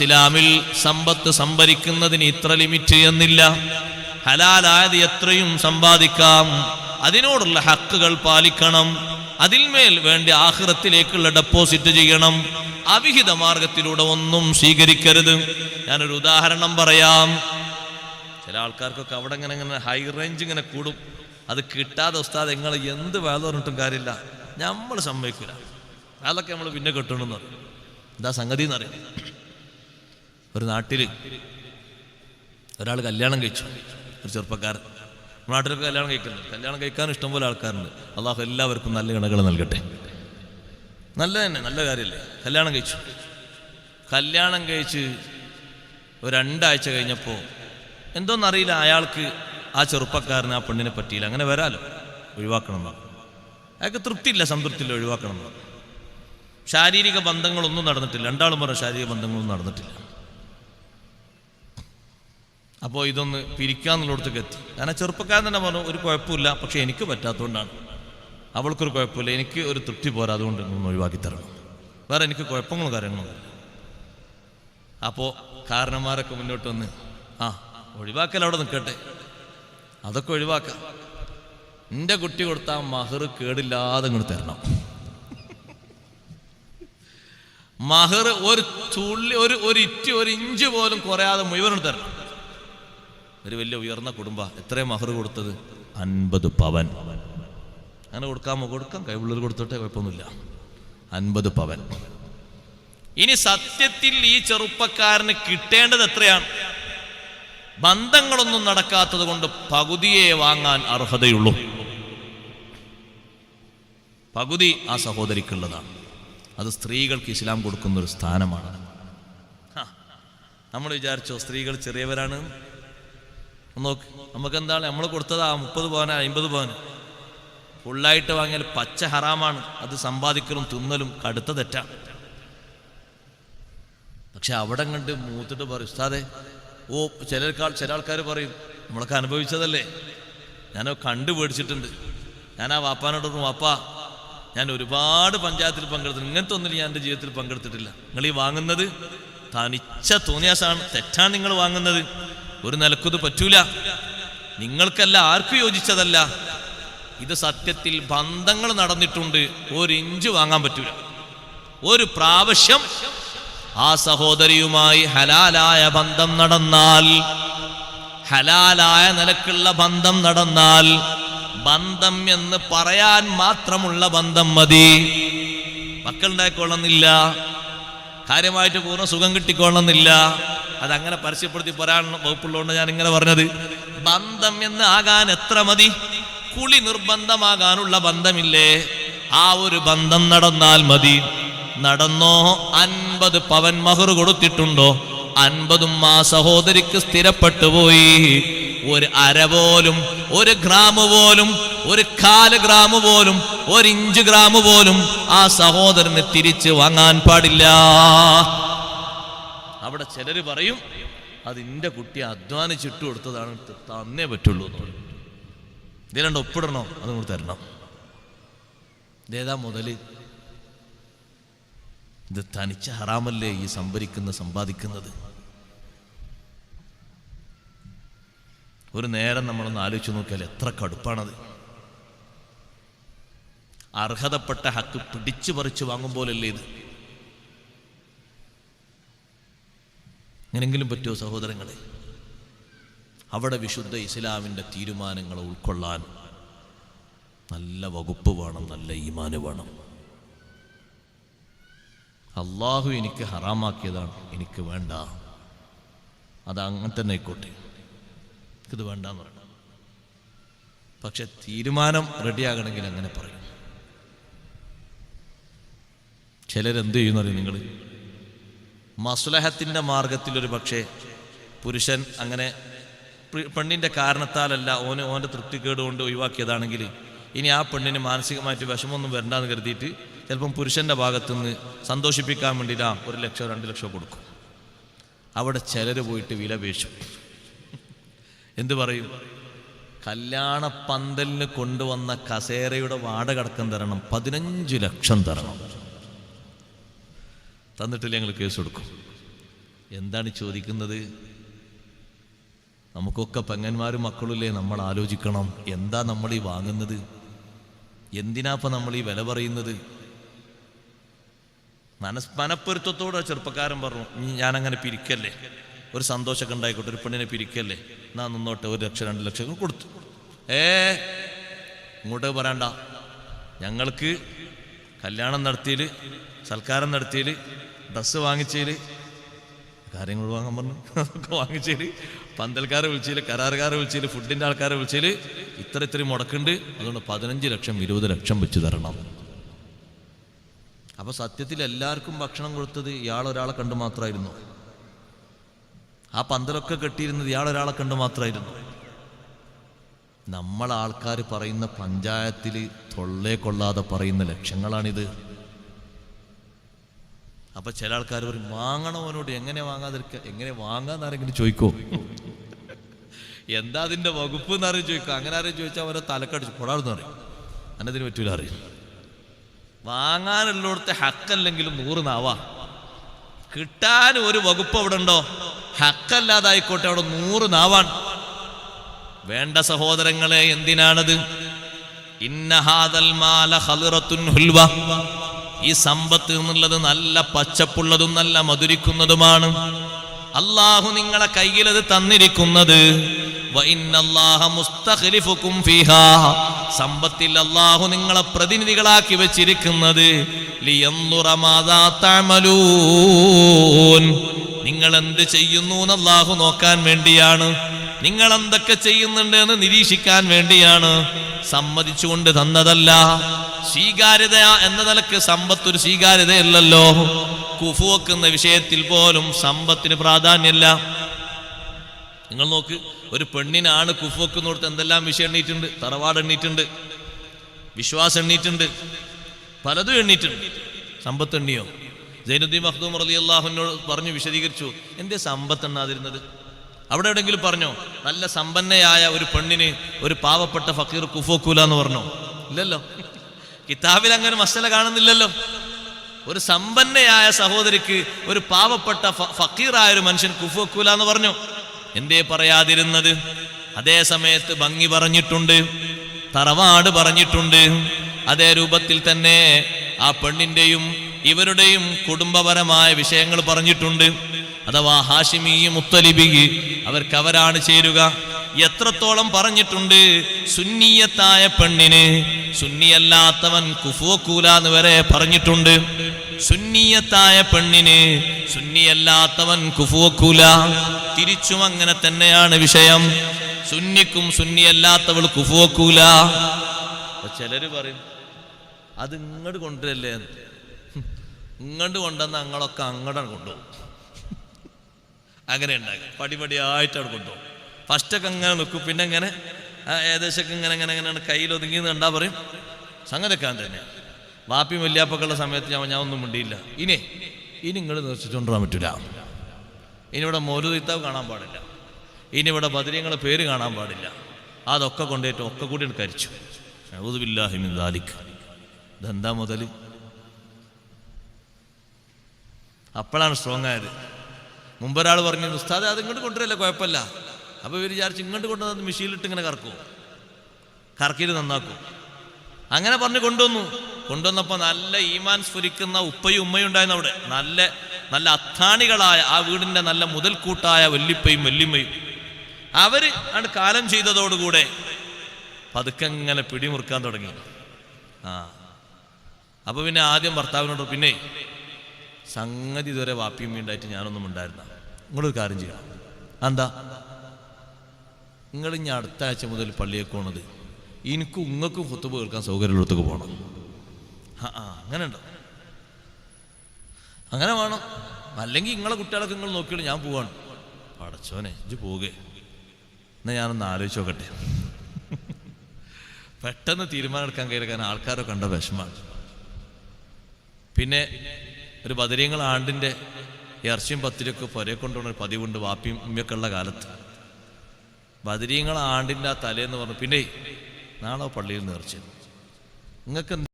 ഇസ്ലാമിൽ സമ്പത്ത് സംഭരിക്കുന്നതിന് ഇത്ര ലിമിറ്റ് എന്നില്ല. ഹലാലായത് എത്രയും സമ്പാദിക്കാം. അതിനോടുള്ള ഹക്കുകൾ പാലിക്കണം. അതിന്മേൽ വേണ്ടി ആഹ്റത്തിലേക്കുള്ള ഡെപ്പോസിറ്റ് ചെയ്യണം. അവിഹിത മാർഗത്തിലൂടെ ഒന്നും സ്വീകരിക്കരുത്. ഞാനൊരു ഉദാഹരണം പറയാം. ചില ആൾക്കാർക്കൊക്കെ അവിടെ ഇങ്ങനെ ഇങ്ങനെ ഹൈ റേഞ്ച് ഇങ്ങനെ കൂടും. അത് കിട്ടാതെ ഉസ്താദ് നിങ്ങൾ എന്ത് വേദ പറഞ്ഞിട്ടും കാര്യമില്ല. നമ്മൾ സമ്മതിക്കില്ല അതൊക്കെ നമ്മൾ പിന്നെ കിട്ടണമെന്ന് പറയും. എന്താ സംഗതി എന്നറിയാം ഒരു നാട്ടിൽ ഒരാൾ കല്യാണം കഴിച്ചു ഒരു ചെറുപ്പക്കാരൻ. നാട്ടിലൊക്കെ കല്യാണം കഴിക്കുന്നു കല്യാണം കഴിക്കാൻ ഇഷ്ടംപോലെ ആൾക്കാരുണ്ട്. അള്ളാഹു എല്ലാവർക്കും നല്ല ഇണകൾ നൽകട്ടെ. നല്ല തന്നെ നല്ല കാര്യമല്ലേ കല്യാണം കഴിച്ചു. കല്യാണം കഴിച്ച് ഒരു രണ്ടാഴ്ച കഴിഞ്ഞപ്പോൾ എന്തോന്നറിയില്ല അയാൾക്ക് ആ ചെറുപ്പക്കാരന് ആ പെണ്ണിനെ പറ്റിയില്ല. അങ്ങനെ വരാലോ. ഒഴിവാക്കണം അയാൾക്ക് തൃപ്തിയില്ല സംതൃപ്തിയില്ല ഒഴിവാക്കണം ശാരീരിക ബന്ധങ്ങളൊന്നും നടന്നിട്ടില്ല. രണ്ടാളും പറഞ്ഞ ശാരീരിക ബന്ധങ്ങളൊന്നും നടന്നിട്ടില്ല. അപ്പോൾ ഇതൊന്ന് പിരിക്കാന്നുള്ളിടത്തേക്ക് എത്തി. കാരണം ചെറുപ്പക്കാരൻ തന്നെ പറഞ്ഞു ഒരു കുഴപ്പമില്ല പക്ഷേ എനിക്ക് പറ്റാത്തതുകൊണ്ടാണ്. അവൾക്കൊരു കുഴപ്പമില്ല എനിക്ക് ഒരു തൃപ്തി പോരാ അതുകൊണ്ട് ഒന്ന് ഒഴിവാക്കി തരണം. വേറെ എനിക്ക് കുഴപ്പങ്ങളും കാര്യങ്ങളും അപ്പോൾ കാരണന്മാരൊക്കെ മുന്നോട്ട് വന്ന് ആ ഒഴിവാക്കൽ അവിടെ നിൽക്കട്ടെ. അതൊക്കെ ഒഴിവാക്കാം. എന്റെ കുട്ടി കൊടുത്ത മഹർ കേടില്ലാതെ ഇങ്ങോട്ട് തരണം. മഹർ ഒരു തുള്ളി ഒരു ഒരു ഇറ്റ് ഒരു ഇഞ്ച് പോലും കുറയാതെ മുഴുവനും തരണം. ഒരു വലിയ ഉയർന്ന കുടുംബ എത്രയും മഹർ കൊടുത്തത്? അൻപത് പവൻ. അങ്ങനെ കൊടുക്കാമോ? കൊടുക്കാം. കൈവുള്ളിൽ കൊടുത്തോട്ടെ കുഴപ്പമൊന്നുമില്ല. അൻപത് പവൻ. ഇനി സത്യത്തിൽ ഈ ചെറുപ്പക്കാരന് കിട്ടേണ്ടത് എത്രയാണ്? ബന്ധങ്ങളൊന്നും നടക്കാത്തത് കൊണ്ട് പകുതിയെ വാങ്ങാൻ അർഹതയുള്ളൂ. പകുതി ആ സഹോദരിക്കുള്ളതാണ്. അത് സ്ത്രീകൾക്ക് ഇസ്ലാം കൊടുക്കുന്ന ഒരു സ്ഥാനമാണ് നമ്മൾ വിചാരിച്ചോ സ്ത്രീകൾ ചെറിയവരാണ്? നോക്ക്. നമുക്ക് എന്താണ് നമ്മൾ കൊടുത്തത് ആ മുപ്പത് പവന് അമ്പത് പവന്. ഫുള്ളായിട്ട് വാങ്ങിയാൽ പച്ച ഹറാമാണ്. അത് സമ്പാദിക്കലും തിന്നലും കടുത്ത തെറ്റാണ് പക്ഷെ അവിടെ കണ്ട് മൂത്തിട്ട് പറയും ഉസ്താദെ ഓ ചിലർക്കാൾ ചില ആൾക്കാർ പറയും നമ്മളൊക്കെ അനുഭവിച്ചതല്ലേ? ഞാൻ കണ്ടു പേടിച്ചിട്ടുണ്ട്. ഞാൻ ആ വാപ്പാനോട് പറഞ്ഞു വാപ്പാ ഞാൻ ഒരുപാട് പഞ്ചായത്തിൽ പങ്കെടുത്തു ഇങ്ങനത്തെ ഒന്നിൽ ഞാൻ എന്റെ ജീവിതത്തിൽ പങ്കെടുത്തിട്ടില്ല. നിങ്ങൾ ഈ വാങ്ങുന്നത് തനിച്ച തോന്നിയാസാണ്. തെറ്റാണ് നിങ്ങൾ വാങ്ങുന്നത്. ഒരു നിലക്കത് പറ്റൂല. നിങ്ങൾക്കല്ല ആർക്കും യോജിച്ചതല്ല? ഇത് സത്യത്തിൽ ബന്ധങ്ങൾ നടന്നിട്ടുണ്ട്. ഒരു ഇഞ്ച് വാങ്ങാൻ പറ്റൂല. ഒരു പ്രാവശ്യം ആ സഹോദരിയുമായി ഹലാലായ ബന്ധം നടന്നാൽ ഹലാലായ നിലക്കുള്ള ബന്ധം നടന്നാൽ ബന്ധം എന്ന് പറയാൻ മാത്രമുള്ള ബന്ധം മതി. മക്കളുണ്ടായിക്കൊള്ളുന്നില്ല കാര്യമായിട്ട് പൂർണ സുഖം കിട്ടിക്കൊള്ളണമെന്നില്ല അതങ്ങനെ പരസ്യപ്പെടുത്തി പറയാൻ വകുപ്പുള്ളതുകൊണ്ട് ഞാൻ ഇങ്ങനെ പറഞ്ഞത്. ബന്ധം എന്ന് ആകാൻ എത്ര മതി? കുളി നിർബന്ധമാകാനുള്ള ബന്ധമില്ലേ? ആ ഒരു ബന്ധം നടന്നാൽ മതി. നടന്നോ? അൻപത് പവൻ മഹർ കൊടുത്തിട്ടുണ്ടോ? അൻപതും ആ സഹോദരിക്ക് സ്ഥിരപ്പെട്ടു പോയി. ഒരു അര പോലും ഒരു ഗ്രാമ പോലും ഒരു കാൽ ഗ്രാമ പോലും ഒരു ഇഞ്ച് ഗ്രാമ പോലും ആ സഹോദരന് തിരിച്ച് വാങ്ങാൻ പാടില്ല. അവിടെ ചിലര് പറയും അത് എന്റെ കുട്ടി അധ്വാനിച്ചിട്ട് കൊടുത്തതാണ് തന്നേ പറ്റുള്ളൂ എന്ന് പറയും. ഇതിലണ്ട് ഒപ്പിടണോ? അതും കൂടി തരണം. ഇതേതാ മുതൽ. ഇത് തനിച്ച ഹറാമല്ലേ ഈ സംഭരിക്കുന്ന സമ്പാദിക്കുന്നത്? ഒരു നേരം നമ്മളൊന്ന് ആലോചിച്ച് നോക്കിയാൽ എത്ര കടുപ്പാണത്. അർഹതപ്പെട്ട ഹക്ക് പിടിച്ചു പറിച്ചു വാങ്ങും പോലല്ലേ ഇത്. എങ്ങനെങ്കിലും പറ്റുമോ സഹോദരങ്ങളെ? അവിടെ വിശുദ്ധ ഇസ്ലാമിന്റെ തീരുമാനങ്ങളെ ഉൾക്കൊള്ളാൻ നല്ല വകുപ്പ് വേണം നല്ല ഈമാന് വേണം. അള്ളാഹു എനിക്ക് ഹറാമാക്കിയതാണ് എനിക്ക് വേണ്ട. അത് അങ്ങനെ തന്നെ ആയിക്കോട്ടെ. ഇത് വേണ്ടെന്ന് പറയണം പക്ഷെ തീരുമാനം റെഡിയാകണമെങ്കിൽ അങ്ങനെ പറയും. ചിലരെന്ത് ചെയ്യുന്നറിയും നിങ്ങൾ? മസുലഹത്തിന്റെ മാർഗത്തിൽ ഒരു പക്ഷേ പുരുഷൻ അങ്ങനെ പെണ്ണിന്റെ കാരണത്താലല്ല ഓന് ഓന്റെ തൃപ്തിക്കേട് കൊണ്ട് ഒഴിവാക്കിയതാണെങ്കിൽ ഇനി ആ പെണ്ണിന് മാനസികമായിട്ട് വിഷമമൊന്നും വരണ്ടെന്ന് കരുതിയിട്ട് ചിലപ്പം പുരുഷന്റെ ഭാഗത്തുനിന്ന് സന്തോഷിപ്പിക്കാൻ വേണ്ടിയിട്ട് ഒരു ലക്ഷം രണ്ട് ലക്ഷം കൊടുക്കും. അവിടെ ചിലർ പോയിട്ട് വില പേശും. എന്ത് പറയും? കല്യാണ പന്തലിന് കൊണ്ടുവന്ന കസേരയുടെ വാടകടക്കം തരണം പതിനഞ്ച് ലക്ഷം തരണം. തന്നിട്ടില്ല ഞങ്ങൾ കേസ് കൊടുക്കും? എന്താണ് ചോദിക്കുന്നത്? നമുക്കൊക്കെ പെങ്ങന്മാരും മക്കളുമില്ലേ നമ്മൾ ആലോചിക്കണം എന്താ നമ്മൾ ഈ വാങ്ങുന്നത്? എന്തിനാപ്പം നമ്മൾ ഈ വില പറയുന്നത്? മനസ് മനപ്പൊരുത്തത്തോടെ ചെറുപ്പക്കാരൻ പറഞ്ഞു "ഇനി ഞാനങ്ങനെ പിരിക്കല്ലേ? ഒരു സന്തോഷമൊക്കെ ഉണ്ടായിക്കോട്ടെ ഒരു പെണ്ണിനെ പിരിക്കല്ലേ? നാ നിന്നോട്ടെ ഒരു ലക്ഷം രണ്ട് ലക്ഷം കൊടുത്തു. ഏ ഇങ്ങോട്ട് പറയണ്ട. ഞങ്ങൾക്ക് കല്യാണം നടത്തിയിൽ സൽക്കാരം നടത്തിയിൽ ഡ്രസ്സ് വാങ്ങിച്ചതിൽ കാര്യങ്ങൾ വാങ്ങാൻ പറഞ്ഞു. അതൊക്കെ വാങ്ങിച്ചതിൽ പന്തൽക്കാരെ വിളിച്ചതിൽ കരാറുകാരെ വിളിച്ചതിൽ ഫുഡിന്റെ ആൾക്കാരെ വിളിച്ചതിൽ ഇത്ര ഇത്രയും മുടക്കുണ്ട്. അതുകൊണ്ട് പതിനഞ്ച് ലക്ഷം ഇരുപത് ലക്ഷം വെച്ച് തരണം. അപ്പോൾ സത്യത്തിൽ എല്ലാവർക്കും ഭക്ഷണം കൊടുത്തത് ഇയാൾ ഒരാളെ കണ്ടു മാത്രമായിരുന്നു. ആ പന്തലൊക്കെ കെട്ടിയിരുന്നത് ഇയാളൊരാളെ കണ്ട് മാത്രമായിരുന്നു നമ്മൾ ആൾക്കാർ പറയുന്ന പഞ്ചായത്തിൽ തൊള്ളേ കൊള്ളാതെ പറയുന്ന ലക്ഷ്യങ്ങളാണിത് അപ്പൊ ചില ആൾക്കാർ പറയും വാങ്ങണവനോട് എങ്ങനെ വാങ്ങാതിരിക്ക എങ്ങനെ വാങ്ങാന്ന് ആരെങ്കിലും ചോദിക്കോ? എന്താ അതിന്റെ വകുപ്പ് എന്ന് അറിയും ചോദിക്കുക അങ്ങനെ ആരെയും ചോദിച്ചാൽ അവരെ തലക്കടിച്ച് പൊടാടുന്ന് പറയും. അതിന് പറ്റൂല അറിയും വാങ്ങാനുള്ളിടത്തെ ഹക്കല്ലെങ്കിലും നൂറ് നാവാ. കിട്ടാൻ ഒരു വകുപ്പ് അവിടെ ഉണ്ടോ? ഹക്കല്ലാതായിക്കോട്ടെ അവിടെ നൂറ് നാവാണ്. വേണ്ട സഹോദരങ്ങളെ എന്തിനാണത്? മാല ഹുൽവ. ഈ സമ്പത്ത് എന്നുള്ളത് നല്ല പച്ചപ്പുള്ളതും നല്ല മധുരിക്കുന്നതുമാണ്. അള്ളാഹു നിങ്ങളെ തന്നിരിക്കുന്നത്. വ ഇന്നല്ലാഹ മുസ്തഖ്ലിഫുക്കും സമ്പത്തിൽ അള്ളാഹു നിങ്ങളെ പ്രതിനിധികളാക്കി വെച്ചിരിക്കുന്നത്. നിങ്ങൾ എന്ത് ചെയ്യുന്നു എന്ന് നോക്കാൻ വേണ്ടിയാണ്. നിങ്ങൾ എന്തൊക്കെ ചെയ്യുന്നുണ്ട് എന്ന് നിരീക്ഷിക്കാൻ വേണ്ടിയാണ് സമ്മതിച്ചുകൊണ്ട് തന്നതല്ല. സ്വീകാര്യത എന്ന നിലയ്ക്ക് സമ്പത്ത് ഒരു സ്വീകാര്യതയല്ലല്ലോ. കുഫു വെക്കുന്ന വിഷയത്തിൽ പോലും സമ്പത്തിന് പ്രാധാന്യമല്ല. നിങ്ങൾ നോക്ക് ഒരു പെണ്ണിനാണ് കുഫു വെക്കുന്നോടത്ത് എന്തെല്ലാം വിഷയം എണ്ണീറ്റുണ്ട് തറവാട് എണ്ണീറ്റുണ്ട് വിശ്വാസം എണ്ണീറ്റുണ്ട് പലതും എണ്ണീറ്റുണ്ട് സമ്പത്ത് എണ്ണിയോ? ജൈനുദ്ദീൻ മഖ്ദൂം അലി അള്ളാഹുവിനോട് പറഞ്ഞു വിശദീകരിച്ചു. എന്തേ സമ്പത്ത് എണ്ണാതിരുന്നത്? അവിടെ എവിടെയെങ്കിലും പറഞ്ഞോ നല്ല സമ്പന്നയായ ഒരു പെണ്ണിന് ഒരു പാവപ്പെട്ട ഫക്കീർ കുഫോക്കൂല എന്ന് പറഞ്ഞോ? ഇല്ലല്ലോ. കിതാബിൽ അങ്ങനെ മസല കാണുന്നില്ലല്ലോ. ഒരു സമ്പന്നയായ സഹോദരിക്ക് ഒരു പാവപ്പെട്ട ഫക്കീറായ ഒരു മനുഷ്യൻ കുഫോക്കൂല എന്ന് പറഞ്ഞു? എന്തേ പറയാതിരുന്നത്? അതേ സമയത്ത് ഭംഗി പറഞ്ഞിട്ടുണ്ട് തറവാട് പറഞ്ഞിട്ടുണ്ട്. അതേ രൂപത്തിൽ തന്നെ ആ പെണ്ണിന്റെയും ഇവരുടെയും കുടുംബപരമായ വിഷയങ്ങൾ പറഞ്ഞിട്ടുണ്ട്. അഥവാ ഹാഷിമി മുത്തലിബി അവർക്ക് അവരാണ് ചേരുക. എത്രത്തോളം പറഞ്ഞിട്ടുണ്ട് സുന്നിയത്തായ പെണ്ണിന് സുന്നിയല്ലാത്തവൻ കുഫുവക്കൂല എന്ന് വരെ പറഞ്ഞിട്ടുണ്ട്. സുന്നിയത്തായ പെണ്ണിന് സുന്നിയല്ലാത്തവൻ കുഫുവക്കൂല. തിരിച്ചും അങ്ങനെ തന്നെയാണ് വിഷയം. സുന്നിക്കും സുന്നിയല്ലാത്തവൾ കുഫുവക്കൂല. ചിലര് പറയും അത് ഇങ്ങോട്ട് കൊണ്ടുവരല്ലേ. ഇങ്ങോട്ട് കൊണ്ടുവന്ന് അങ്ങളൊക്കെ അങ്ങോട്ടാണ് കൊണ്ടുപോകും. അങ്ങനെ ഉണ്ടാക്കി പടിപടിയായിട്ട് അവിടെ കൊണ്ടുപോകും. ഫസ്റ്റൊക്കെ അങ്ങനെ നിൽക്കും. പിന്നെ ഇങ്ങനെ ഏകദേശമൊക്കെ ഇങ്ങനെ ഇങ്ങനെ ഇങ്ങനെ കയ്യിൽ ഒതുങ്ങി കണ്ടാ പറയും. സംഗതിക്കാൻ തന്നെ വാപ്പി വല്യാപ്പൊക്കെയുള്ള സമയത്ത് ഞാൻ ഞാൻ ഒന്നും മിണ്ടിയില്ല. ഇനി ഇനി നിങ്ങൾ നിർച്ചിട്ടുണ്ടാൻ പറ്റില്ല ഇനി ഇവിടെ മോരുതിത്താവ് കാണാൻ പാടില്ല. ഇനി ഇവിടെ ബദരീങ്ങളെ പേര് കാണാൻ പാടില്ല. അതൊക്കെ കൊണ്ടുപോയിട്ട് ഒക്കെ കൂടി അങ്ങട് കരിച്ചു. ഔദുബില്ലാഹിമിൻ ദാലിക്. ഇതെന്താ മുതൽ അപ്പോഴാണ് സ്ട്രോങ് ആയത്. മുമ്പൊരാൾ പറഞ്ഞു ഉസ്താദ് അത് ഇങ്ങോട്ട് കൊണ്ടുവരല്ലേ? കുഴപ്പമില്ല. അപ്പൊ ഇവർ വിചാരിച്ചു ഇങ്ങോട്ട് കൊണ്ടുവന്നത് മെഷീനിലിട്ട് ഇങ്ങനെ കറക്കും. കറക്കിയിട്ട് നന്നാക്കും. അങ്ങനെ പറഞ്ഞ് കൊണ്ടുവന്നു. കൊണ്ടുവന്നപ്പോൾ നല്ല ഈമാൻ സ്ഫുരിക്കുന്ന ഉപ്പയും ഉമ്മയും ഉണ്ടായിരുന്നു അവിടെ. നല്ല നല്ല അത്താണികളായ ആ വീടിന്റെ നല്ല മുതൽക്കൂട്ടായ വല്ലിപ്പയും വല്ലിമ്മയും. അവർ ആണ് കാലം ചെയ്തതോടുകൂടെ പതുക്കെ ഇങ്ങനെ പിടിമുറുക്കാൻ തുടങ്ങി. ആ. അപ്പോൾ പിന്നെ ആദ്യം ഭർത്താവിനോട് പിന്നെ സംഗതി ഇതുവരെ വാപ്പിയും വീണ്ടായിട്ട് ഞാനൊന്നും ഉണ്ടായിരുന്ന നിങ്ങളൊരു കാര്യം ചെയ്യണം എന്താ നിങ്ങൾ ഞാൻ അടുത്ത ആഴ്ച മുതൽ പള്ളിയൊക്കെ പോണത് എനിക്കും ഉങ്ങൾക്കും കുത്തുബ് കേൾക്കാൻ സൗകര്യമുള്ളടത്തേക്ക് പോകണം ആ ആ അങ്ങനെ ഉണ്ടോ അങ്ങനെ വേണം. അല്ലെങ്കിൽ നിങ്ങളെ കുട്ടികളൊക്കെ നിങ്ങൾ നോക്കിയിട്ട് ഞാൻ പോവാണ്. പടച്ചോനെ ഇത് പോകേ. എന്നാ ഞാനൊന്ന് ആലോചിച്ച് നോക്കട്ടെ. പെട്ടെന്ന് തീരുമാനം എടുക്കാൻ കയറിക്കാൻ ആൾക്കാരെ കണ്ട വിഷമാണ് പിന്നെ ഒരു ബദരീങ്ങൾ ആണ്ടിന്റെ ഇറച്ചിയും പത്തിരിയൊക്കെ പുരയെ കൊണ്ടുപോകുന്ന പതിവുണ്ട് വാപ്പിയും ഉമ്മയൊക്കെ ഉള്ള കാലത്ത്. ബദരീങ്ങൾ ആണ്ടിന്റെ ആ തലേന്ന് പറഞ്ഞു പിന്നെ നാളെ പള്ളിയിൽ നേർച്ച നിങ്ങൾക്ക്